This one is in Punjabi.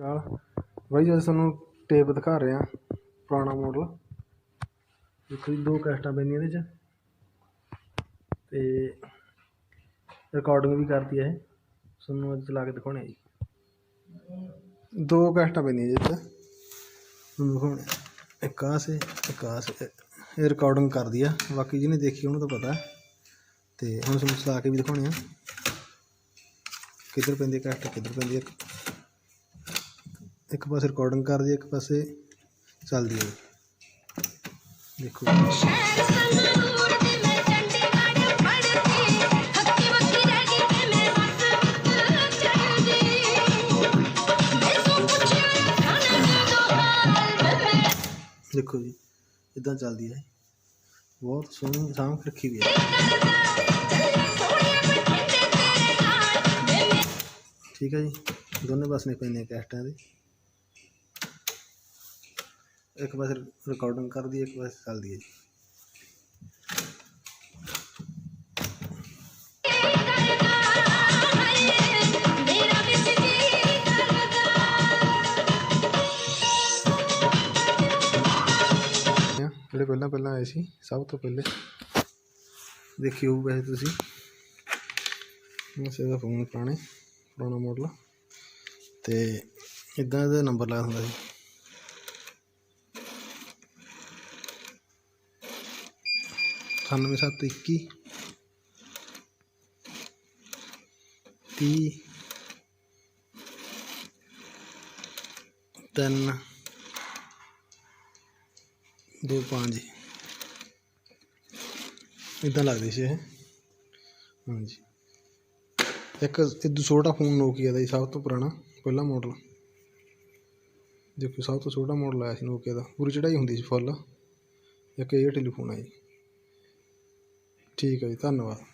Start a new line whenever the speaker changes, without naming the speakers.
ਨਾਲ ਬਾਈ ਅੱਜ ਤੁਹਾਨੂੰ ਟੇਪ ਦਿਖਾ ਰਹੇ ਰਿਹਾ ਪੁਰਾਣਾ ਮਾਡਲ ਦੇਖੋ ਜੀ, ਦੋ ਕੈਸਟਾਂ ਪੈਂਦੀਆਂ ਇਹਦੇ 'ਚ। ਤੇ ਰਿਕਾਰਡਿੰਗ ਵੀ ਕਰਤੀ ਹੈ ਇਹ। ਤੁਹਾਨੂੰ ਅੱਜ ਚਲਾ ਕੇ ਦਿਖਾਉਣੇ ਆ ਜੀ। ਦੋ ਕੈਸਟਾਂ ਪੈਂਦੀਆਂ ਜੀ ਇੱਥੇ। ਤੁਹਾਨੂੰ ਦਿਖਾਉਣੇ ਇੱਕ ਆਹ ਸੇ, ਇੱਕ ਆਹ ਸੇ। ਇਹ ਰਿਕਾਰਡਿੰਗ ਕਰਦੀ ਆ। ਬਾਕੀ ਜਿਹਨੇ ਦੇਖੀ ਉਹਨੂੰ ਤਾਂ ਪਤਾ ਹੈ। ਤੇ ਹੁਣ ਤੁਹਾਨੂੰ ਚਲਾ ਕੇ ਵੀ ਦਿਖਾਉਣੇ ਆ। ਕਿੱਧਰ ਪੈਂਦੀ ਹੈ ਕੈਸਟ ਕਿੱਧਰ ਪੈਂਦੀ ਹੈ ਇੱਕ ਪਾਸੇ ਰਿਕਾਰਡਿੰਗ ਕਰਦੀ ਹੈ ਇੱਕ ਪਾਸੇ ਚੱਲਦੀ ਹੈ ਦੇਖੋ। ਦੇਖੋ ਜੀ ਇਦਾਂ ਚੱਲਦੀ ਹੈ ਬਹੁਤ ਸੋਹਣੀ ਸਾਂਭ ਕੇ ਰੱਖੀ ਵੀ ਹੈ। ਠੀਕ ਹੈ ਜੀ, ਦੋਨੇ ਪਾਸੇ ਪੈਂਦੇ ਕੈਸਟਾਂ ਦੇ ਇੱਕ ਪਾਸੇ ਰਿਕਾਰਡਿੰਗ ਕਰਦੀ ਹੈ, ਇੱਕ ਪਾਸੇ ਚੱਲਦੀ ਹੈ ਜੀ। ਜਿਹੜੇ ਪਹਿਲਾਂ ਪਹਿਲਾਂ ਆਏ ਸੀ, ਸਭ ਤੋਂ ਪਹਿਲੇ। ਦੇਖੀ ਹੋਊ ਵੈਸੇ ਤੁਸੀਂ। ਇਸੇ ਦਾ ਫੋਨ ਪੁਰਾਣੇ, ਪੁਰਾਣਾ ਮਾਡਲ ਤੇ ਇਦਾਂ ਇਹਦਾ ਨੰਬਰ ਲਾਇਆ ਹੁੰਦਾ ਸੀ। ਅਠਾਨਵੇਂ ਸੱਤ ਇੱਕੀ, ਤੀਹ, ਤਿੰਨ, ਦੋ, ਪੰਜ। ਇਦਾਂ ਲੱਗਦੇ ਸੀ ਇਹ। ਹਾਂਜੀ। ਇੱਕ ਇਹ ਛੋਟਾ ਫੋਨ ਨੋਕੀਆ ਦਾ ਜੀ ਸਭ ਤੋਂ ਪੁਰਾਣਾ, ਪਹਿਲਾ ਮਾਡਲ ਦੇਖੋ, ਸਭ ਤੋਂ ਛੋਟਾ ਮਾਡਲ ਆਇਆ ਸੀ ਨੋਕੀਆ ਦਾ। ਪੂਰੀ ਚੜਾਈ ਹੁੰਦੀ ਸੀ ਫੁੱਲ ਇੱਕ ਇਹ ਟੈਲੀਫੋਨ ਆ ਜੀ ਠੀਕ ਹੈ ਜੀ ਧੰਨਵਾਦ।